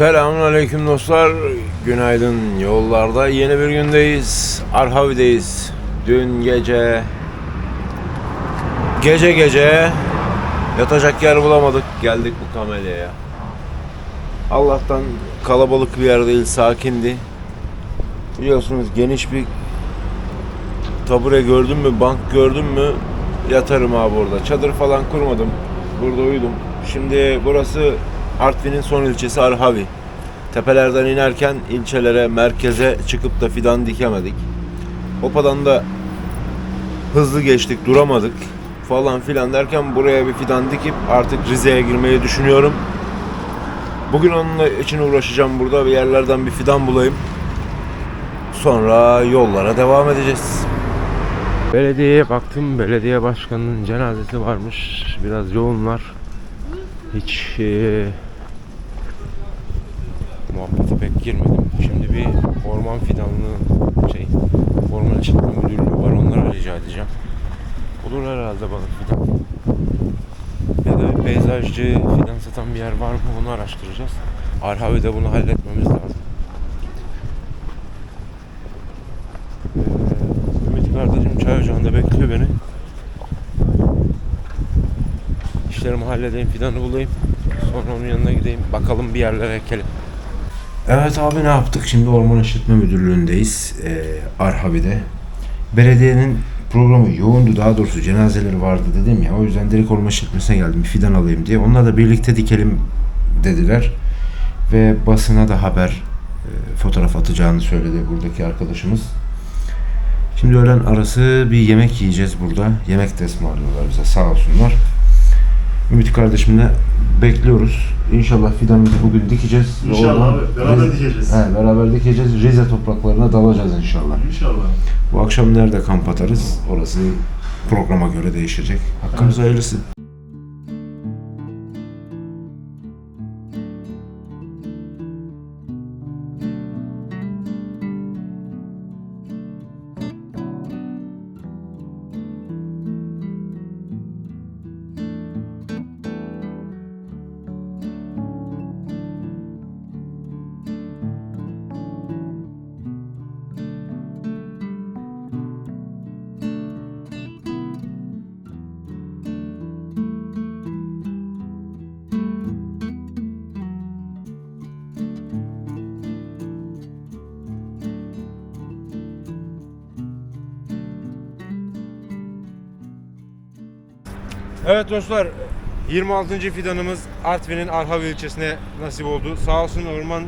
Selamünaleyküm dostlar. Günaydın. Yollarda yeni bir gündeyiz. Arhavi'deyiz. Dün gece gece gece yatacak yer bulamadık. Geldik bu kamelyaya. Allah'tan kalabalık bir yer değil, sakindi. Biliyorsunuz geniş bir tabure gördün mü, bank gördün mü yatarım abi orada. Çadır falan kurmadım. Burada uyudum. Şimdi burası Artvin'in son ilçesi Arhavi. Tepelerden inerken ilçelere, merkeze çıkıp da fidan dikemedik. Hopadan da hızlı geçtik, duramadık falan filan derken buraya bir fidan dikip artık Rize'ye girmeyi düşünüyorum. Bugün onunla için uğraşacağım burada bir yerlerden bir fidan bulayım. Sonra yollara devam edeceğiz. Belediyeye baktım. Belediye başkanının cenazesi varmış. Biraz yoğunlar. Hiç eee muhabbete pek girmedim. Şimdi bir orman fidanlığı şey, orman işletme müdürlüğü var. Onlara rica edeceğim. Olur herhalde bana fidan. Ya da bir peyzajcı fidan satan bir yer var mı onu araştıracağız. Arhavi'de bunu halletmemiz lazım. Ee, Ümit kardeşim çay ocağında bekliyor beni. İşlerimi halledeyim, fidanı bulayım. Sonra onun yanına gideyim. Bakalım bir yerlere ekelim. Evet abi ne yaptık? Şimdi Orman İşletme Müdürlüğü'ndeyiz. Ee, Arhavi'de. Belediyenin programı yoğundu. Daha doğrusu cenazeleri vardı dedim ya. O yüzden direkt orman işletmesine geldim. Fidan alayım diye. Onlar da birlikte dikelim dediler. Ve basına da haber e, fotoğraf atacağını söyledi buradaki arkadaşımız. Şimdi öğlen arası bir yemek yiyeceğiz burada. Yemek de ısmarlıyorlar bize sağ olsunlar. Ümit kardeşimle bekliyoruz. İnşallah fidanımızı bugün dikeceğiz. Ve İnşallah oradan abi, beraber Rize- dikeceğiz. He, beraber dikeceğiz. Rize topraklarına dalacağız inşallah. İnşallah. Bu akşam nerede kamp atarız? Orası programa göre değişecek. Hakkımız hayırlısı. Evet dostlar 26. fidanımız Artvin'in Arhavi ilçesine nasip oldu. Sağ olsun Orman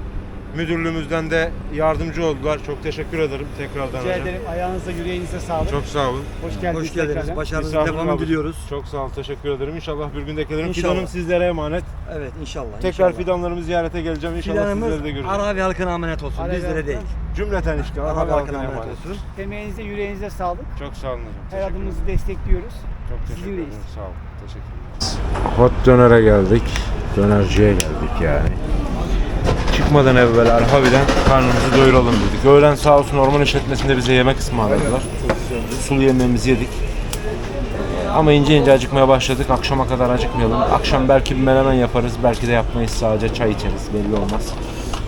Müdürlüğümüzden de yardımcı oldular. Çok teşekkür ederim tekrardan. Rica hocam. ederim. Ayağınıza, yüreğinize sağlık. Çok sağ olun. hoş geldiniz. Hoş geldiniz. tekrardan. Başarınızın Misafir devamını abi. diliyoruz. Çok sağ ol. Teşekkür ederim. İnşallah bir gün de gelirim. İnşallah. Fidanım sizlere emanet. Evet inşallah. Tekrar inşallah. fidanlarımı ziyarete geleceğim. İnşallah Fidanımız sizleri de göreceğim. Arabi halkına emanet olsun. Arabi bizlere değil. Cümleten işte. Arabi Arabi halkına halkına emanet emanet. olsun. Emeğinize, yüreğinize sağlık. Çok sağ olun hocam. Her Teşekkür ederim. adımınızı destekliyoruz. Çok teşekkür ederim. Sağ olun. Teşekkür ederim. Hot dönere geldik. Dönerciye geldik yani. Çıkmadan evvel Arhavi'den karnımızı doyuralım dedik. Öğlen sağ olsun orman işletmesinde bize yemek ısmarladılar. Sulu yemeğimizi yedik. Ama ince ince acıkmaya başladık. Akşama kadar acıkmayalım. Akşam belki bir menemen yaparız. Belki de yapmayız. Sadece çay içeriz. Belli olmaz.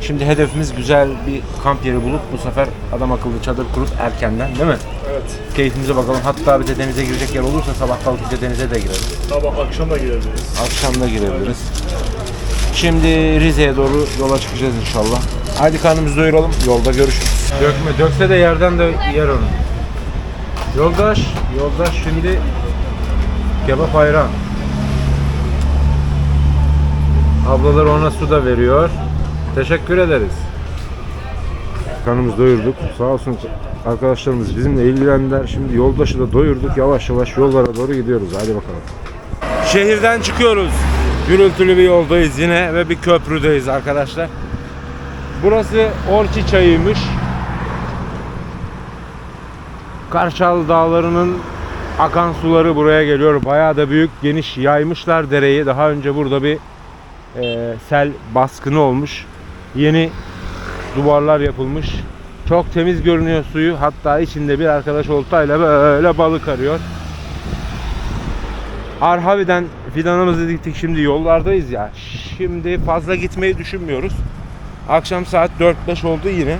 Şimdi hedefimiz güzel bir kamp yeri bulup bu sefer adam akıllı çadır kurup erkenden değil mi? Evet. Keyfimize bakalım. Hatta bir de denize girecek yer olursa sabah kalkınca denize de gireriz. Sabah akşam da girebiliriz. Akşam da girebiliriz. Şimdi Rize'ye doğru yola çıkacağız inşallah. Haydi karnımızı doyuralım. Yolda görüşürüz. Dökme. Dökse de yerden de yer onu. Yoldaş. Yoldaş şimdi kebap ayran. Ablalar ona su da veriyor. Teşekkür ederiz. Karnımızı doyurduk. Sağ olsun arkadaşlarımız bizimle ilgilendiler. Şimdi yoldaşı da doyurduk. Yavaş yavaş yollara doğru gidiyoruz. Hadi bakalım. Şehirden çıkıyoruz. Gürültülü bir yoldayız yine ve bir köprüdeyiz arkadaşlar. Burası Orçi çayıymış. Karşal dağlarının akan suları buraya geliyor. Bayağı da büyük, geniş yaymışlar dereyi. Daha önce burada bir e, sel baskını olmuş. Yeni duvarlar yapılmış. Çok temiz görünüyor suyu. Hatta içinde bir arkadaş oltayla böyle balık arıyor. Arhavi'den fidanımızı diktik. Şimdi yollardayız ya. Şimdi fazla gitmeyi düşünmüyoruz. Akşam saat 4-5 oldu yine.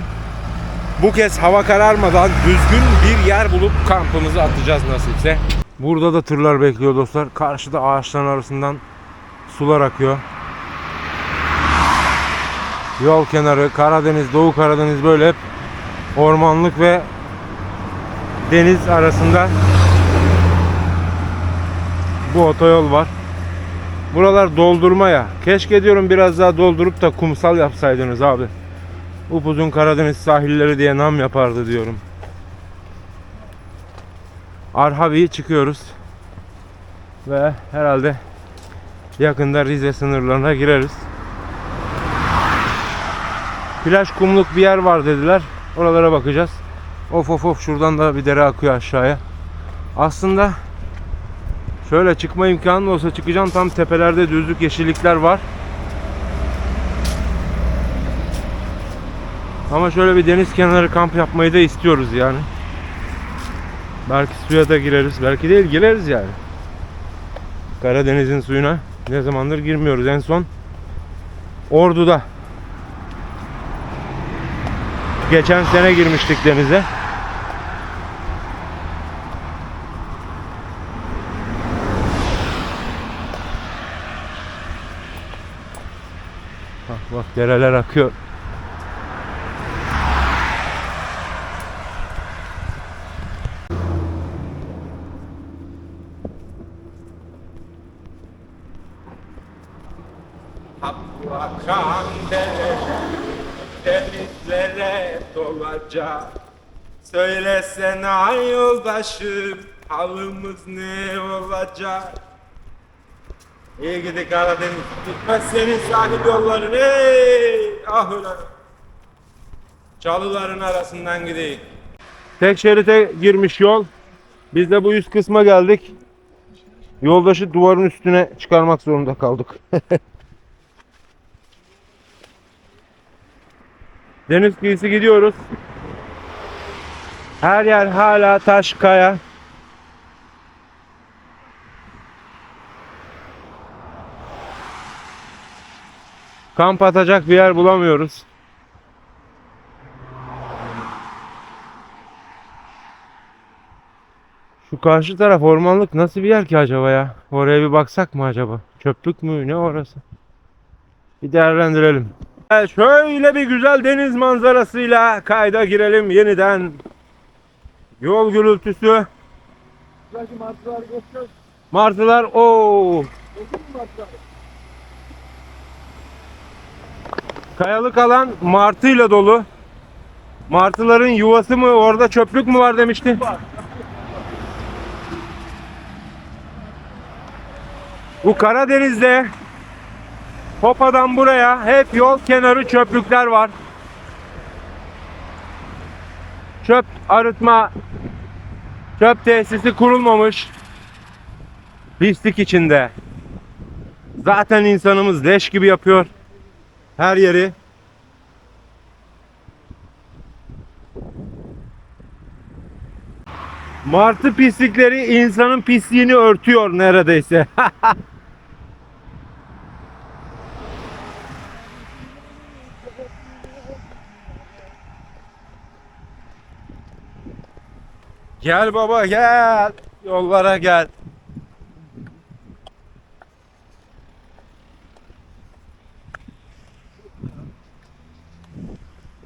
Bu kez hava kararmadan düzgün bir yer bulup kampımızı atacağız nasipse. Burada da tırlar bekliyor dostlar. Karşıda ağaçların arasından sular akıyor. Yol kenarı, Karadeniz, Doğu Karadeniz böyle hep ormanlık ve deniz arasında bu otoyol var. Buralar doldurma ya. Keşke diyorum biraz daha doldurup da kumsal yapsaydınız abi. Upuzun Karadeniz sahilleri diye nam yapardı diyorum. Arhavi'ye çıkıyoruz. Ve herhalde yakında Rize sınırlarına gireriz. Plaj kumluk bir yer var dediler. Oralara bakacağız. Of of of şuradan da bir dere akıyor aşağıya. Aslında şöyle çıkma imkanı olsa çıkacağım tam tepelerde düzlük yeşillikler var. Ama şöyle bir deniz kenarı kamp yapmayı da istiyoruz yani. Belki suya da gireriz. Belki değil gireriz yani. Karadeniz'in suyuna ne zamandır girmiyoruz. En son Ordu'da geçen sene girmiştik denize. Bak bak dereler akıyor. Akan dere denizlere dolacak Söylesene yoldaşım halımız ne olacak? İyi gidi Karadeniz. Gitmez senin sahil yolların ey! Ah ulan Çalıların arasından gideyim. Tek şerite girmiş yol. Biz de bu üst kısma geldik. Yoldaşı duvarın üstüne çıkarmak zorunda kaldık. Deniz kıyısı gidiyoruz. Her yer hala taş, kaya. Kamp atacak bir yer bulamıyoruz. Şu karşı taraf ormanlık nasıl bir yer ki acaba ya? Oraya bir baksak mı acaba? Çöplük mü? Ne orası? Bir değerlendirelim. Şöyle bir güzel deniz manzarasıyla kayda girelim yeniden. Yol gürültüsü. Martılar o. Kayalık alan martıyla dolu. Martıların yuvası mı orada çöplük mü var demişti? Bu Karadeniz'de Hopa'dan buraya hep yol kenarı çöplükler var. Çöp arıtma çöp tesisi kurulmamış. Pislik içinde. Zaten insanımız leş gibi yapıyor. Her yeri. Martı pislikleri insanın pisliğini örtüyor neredeyse. Gel baba gel. Yollara gel.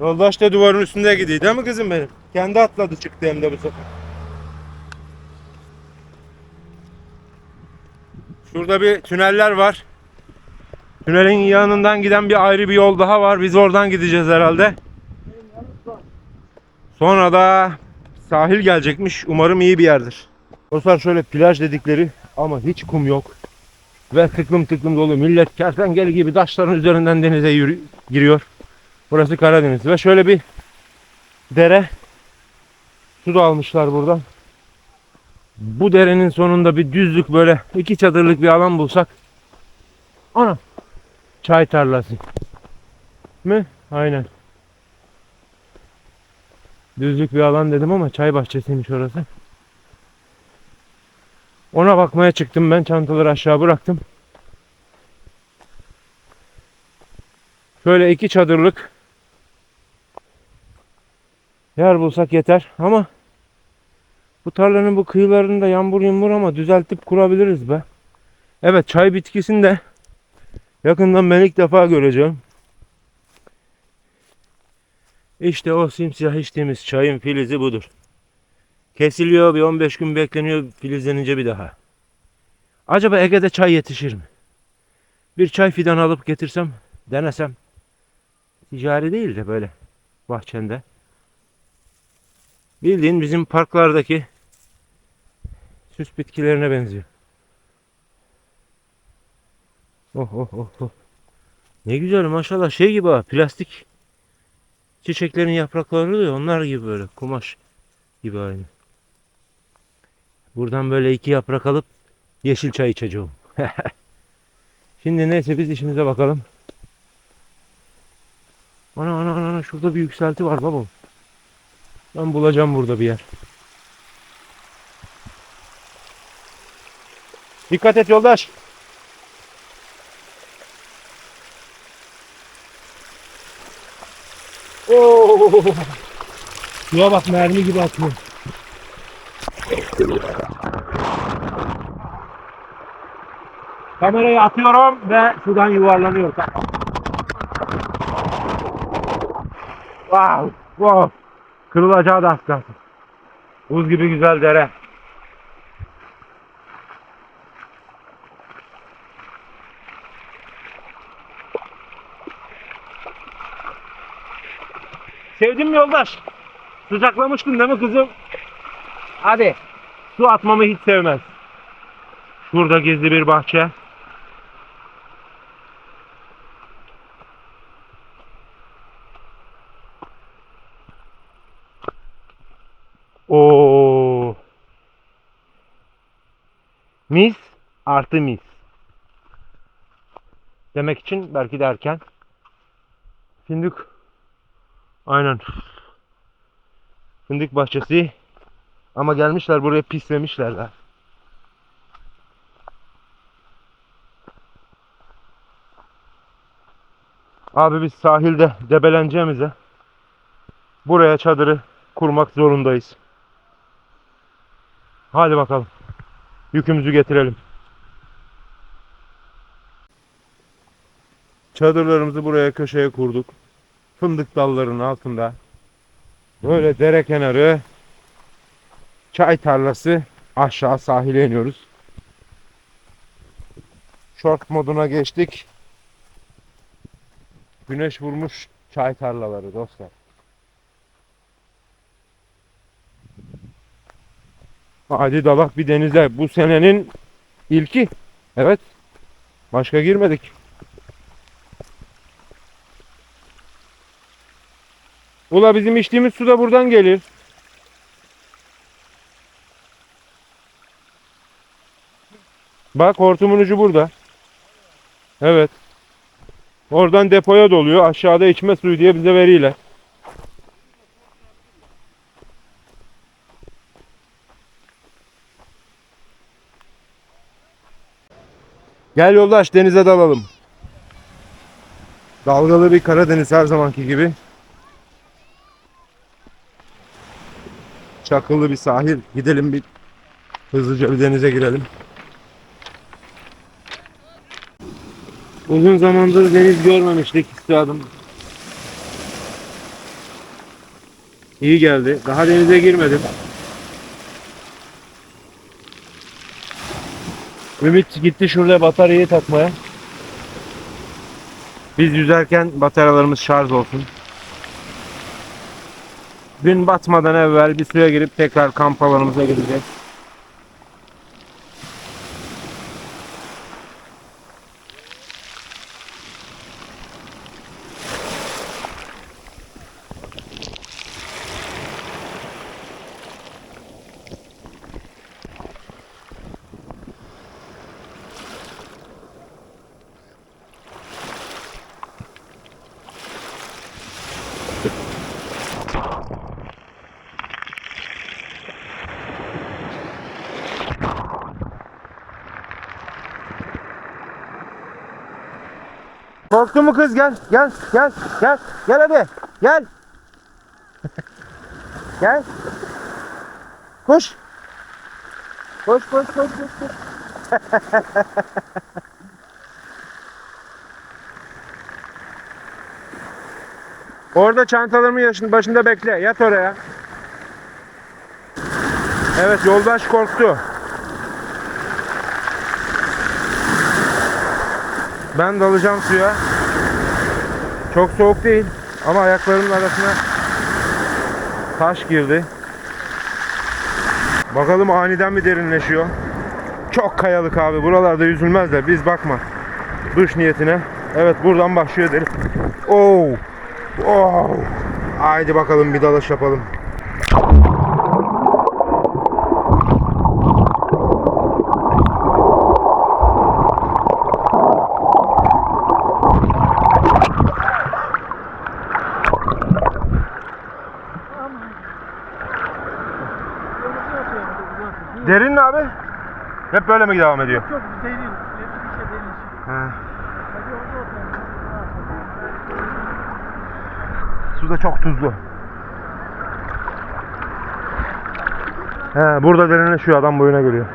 Yoldaş da duvarın üstünde gidiyor değil mi kızım benim? Kendi atladı çıktı hem de bu sefer. Şurada bir tüneller var. Tünelin yanından giden bir ayrı bir yol daha var. Biz oradan gideceğiz herhalde. Sonra da sahil gelecekmiş. Umarım iyi bir yerdir. Dostlar şöyle plaj dedikleri ama hiç kum yok. Ve tıklım tıklım dolu. Millet kertenkele gibi taşların üzerinden denize yürü- giriyor. Burası Karadeniz. Ve şöyle bir dere. Su da almışlar buradan. Bu derenin sonunda bir düzlük böyle iki çadırlık bir alan bulsak. Ana. Çay tarlası. Mi? Aynen. Düzlük bir alan dedim ama çay bahçesiymiş orası. Ona bakmaya çıktım ben çantaları aşağı bıraktım. Şöyle iki çadırlık yer bulsak yeter ama bu tarlanın bu kıyılarında yağmur yağmur ama düzeltip kurabiliriz be. Evet çay bitkisini de yakından ben ilk defa göreceğim. İşte o simsiyah içtiğimiz çayın filizi budur. Kesiliyor bir 15 gün bekleniyor filizlenince bir daha. Acaba Ege'de çay yetişir mi? Bir çay fidan alıp getirsem, denesem. Ticari değil de böyle bahçende. Bildiğin bizim parklardaki süs bitkilerine benziyor. Oh oh oh oh. Ne güzel maşallah şey gibi ha plastik çiçeklerin yaprakları oluyor onlar gibi böyle kumaş gibi aynı. Buradan böyle iki yaprak alıp yeşil çay içeceğim. Şimdi neyse biz işimize bakalım. Ana ana ana şurada bir yükselti var babam. Ben bulacağım burada bir yer. Dikkat et yoldaş. Oo! Suya bak mermi gibi atıyor. Kamerayı atıyorum ve sudan yuvarlanıyor. Wow, wow. Kırılacağı da az kalsın. Buz gibi güzel dere. Sevdin mi yoldaş? Sıcaklamıştın değil mi kızım? Hadi. Su atmamı hiç sevmez. Şurada gizli bir bahçe. Oo. Mis artı mis. Demek için belki de erken. Fındık. Aynen. Fındık bahçesi. Ama gelmişler buraya pislemişler de. Abi biz sahilde debeleneceğimize buraya çadırı kurmak zorundayız. Hadi bakalım. Yükümüzü getirelim. Çadırlarımızı buraya köşeye kurduk. Fındık dallarının altında. Böyle dere kenarı çay tarlası aşağı sahile iniyoruz. Short moduna geçtik. Güneş vurmuş çay tarlaları dostlar. Hadi dalak bir denize. Bu senenin ilki. Evet. Başka girmedik. Ula bizim içtiğimiz su da buradan gelir. Bak hortumun ucu burada. Evet. Oradan depoya doluyor. Aşağıda içme suyu diye bize veriyle. Gel yoldaş denize dalalım. Dalgalı bir Karadeniz her zamanki gibi. Çakıllı bir sahil. Gidelim bir hızlıca bir denize girelim. Uzun zamandır deniz görmemiştik istiyadım. İyi geldi. Daha denize girmedim. Ümit gitti şurada bataryayı takmaya. Biz yüzerken bataryalarımız şarj olsun. Gün batmadan evvel bir suya girip tekrar kamp alanımıza gideceğiz. Korktun mu kız? Gel, gel, gel, gel. Gel hadi. Gel. gel. Koş. Koş, koş, koş, koş. koş. Orada çantalarımın başında bekle. Yat oraya. Evet yoldaş korktu. Ben dalacağım suya. Çok soğuk değil ama ayaklarımın arasına taş girdi. Bakalım aniden mi derinleşiyor? Çok kayalık abi. Buralarda yüzülmez de biz bakma. Duş niyetine. Evet buradan başlıyor derim. Oo. Oh. Haydi bakalım bir dalış yapalım. Derin mi abi? Hep böyle mi devam ediyor? Çok derin. Bir şey derin. He. Su da çok tuzlu. He, burada derinleşiyor adam boyuna geliyor.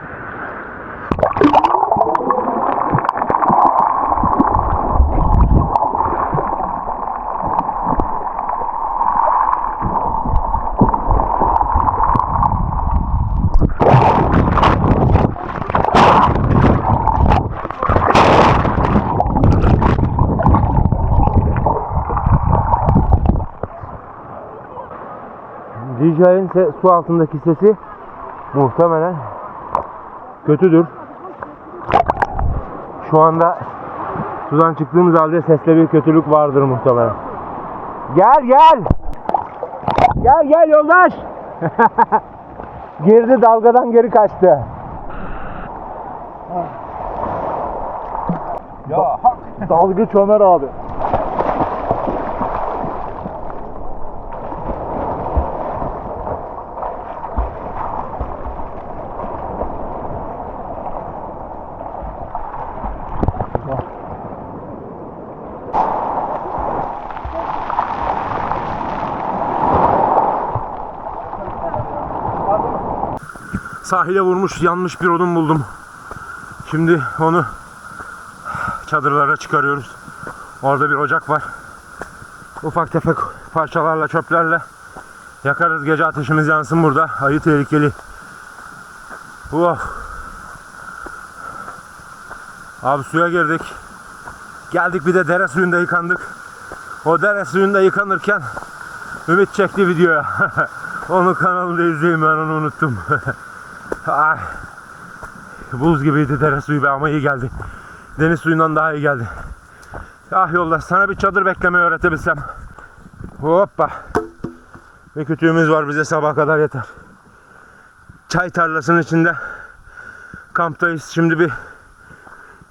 DJ'in se- su altındaki sesi muhtemelen kötüdür. Şu anda sudan çıktığımız halde seste bir kötülük vardır muhtemelen. Gel gel. Gel gel yoldaş. Girdi dalgadan geri kaçtı. Ya hak. Dalgıç Ömer abi. Sahile vurmuş yanmış bir odun buldum. Şimdi onu çadırlara çıkarıyoruz. Orada bir ocak var. Ufak tefek parçalarla çöplerle yakarız gece ateşimiz yansın burada. Ayı tehlikeli. Of. Abi suya girdik. Geldik bir de dere suyunda yıkandık. O dere suyunda yıkanırken Ümit çekti videoya. onu kanalımda izleyin ben onu unuttum. Ay. Buz gibiydi dere suyu be ama iyi geldi. Deniz suyundan daha iyi geldi. Ah yoldaş sana bir çadır beklemeyi öğretebilsem. Hoppa. Bir kütüğümüz var bize sabah kadar yeter. Çay tarlasının içinde kamptayız. Şimdi bir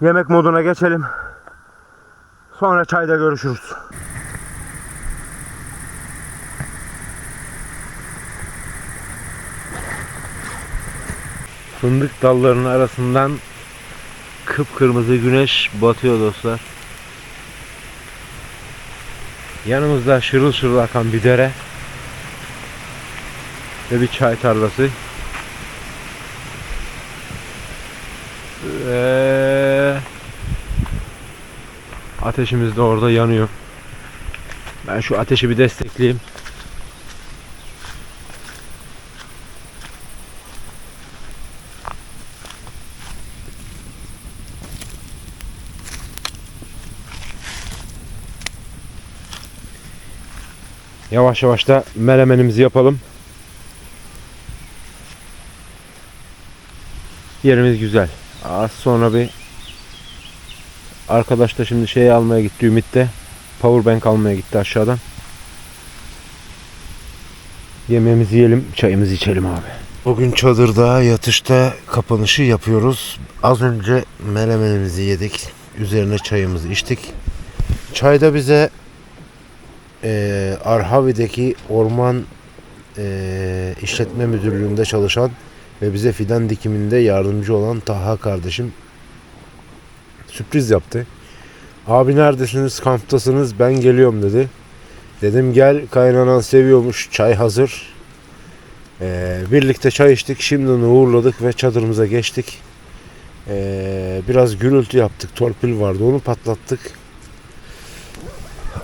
yemek moduna geçelim. Sonra çayda görüşürüz. Fındık dallarının arasından kıpkırmızı güneş batıyor dostlar. Yanımızda şırıl şırıl akan bir dere ve bir çay tarlası. Ve ateşimiz de orada yanıyor. Ben şu ateşi bir destekleyeyim. Yavaş yavaş da melemenimizi yapalım. Yerimiz güzel. Az sonra bir arkadaş da şimdi şey almaya gitti Ümit de powerbank almaya gitti aşağıdan. Yemeğimizi yiyelim, çayımızı içelim abi. Bugün çadırda yatışta kapanışı yapıyoruz. Az önce melemenimizi yedik. Üzerine çayımızı içtik. Çayda bize eee Arhavi'deki orman eee, işletme müdürlüğünde çalışan ve bize fidan dikiminde yardımcı olan Taha kardeşim sürpriz yaptı. Abi neredesiniz? Kamptasınız. Ben geliyorum dedi. Dedim gel kaynanan seviyormuş. Çay hazır. Ee, birlikte çay içtik. Şimdi uğurladık ve çadırımıza geçtik. Ee, biraz gürültü yaptık. Torpil vardı. Onu patlattık.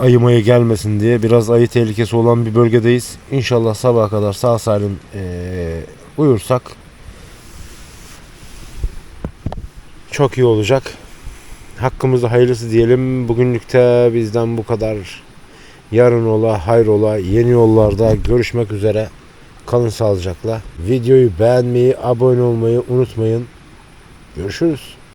Ayı mayı gelmesin diye biraz ayı tehlikesi olan bir bölgedeyiz. İnşallah sabaha kadar sağ salim ee, uyursak çok iyi olacak. Hakkımızda hayırlısı diyelim. Bugünlük de bizden bu kadar. Yarın ola, hayrola, yeni yollarda görüşmek üzere. Kalın sağlıcakla. Videoyu beğenmeyi, abone olmayı unutmayın. Görüşürüz.